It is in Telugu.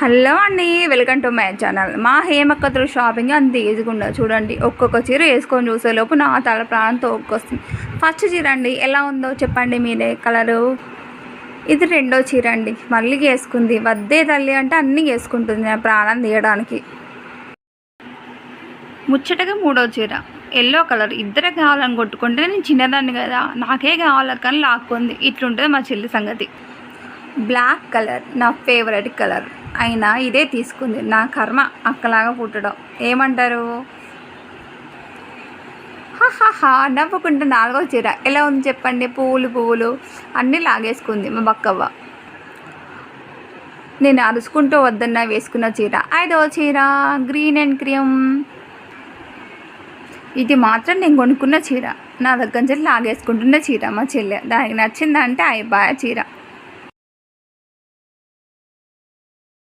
హలో అండి వెల్కమ్ టు మై ఛానల్. మా హేమక్కతులు షాపింగ్ అంత ఈజీగా ఉండదు. చూడండి ఒక్కొక్క చీర వేసుకొని చూసేలోపు నా తల ప్రాణం తోక్కొస్తుంది ఫస్ట్ చీర అండి ఎలా ఉందో చెప్పండి మీరే. కలరు? ఇది రెండో చీర అండి. మళ్ళీ వేసుకుంది. వద్దే తల్లి అంటే అన్నీ వేసుకుంటుంది నా ప్రాణం తీయడానికి. ముచ్చటగా మూడో చీర. Yellow colour. ఇద్దరే కావాలని కొట్టుకుంటే నేను చిన్నదాన్ని కదా. నాకే కావాలని లాక్కుంది. ఇట్లుంటుంది మా చెల్లి సంగతి. Black colour. నా ఫేవరెట్ కలర్. అయినా ఇదే తీసుకుంది. నా కర్మ అక్కలాగా పుట్టడం. ఏమంటారు? హాహాహా నవ్వుకుంటే నాలుగో చీర. ఎలా ఉంది చెప్పండి? పువ్వులు పువ్వులు అన్నీ లాగేసుకుంది మా బక్కవ్వ. నేను అరుచుకుంటూ వద్దన్నా వేసుకున్న చీర. ఐదో చీర గ్రీన్ అండ్ క్రీమ్. ఇది మాత్రం నేను కొనుక్కున్న చీర. నా దగ్గర నుంచి లాగేసుకుంటున్న చీర మా చెల్లె. దానికి నచ్చిందంటే అయిపోయా చీర.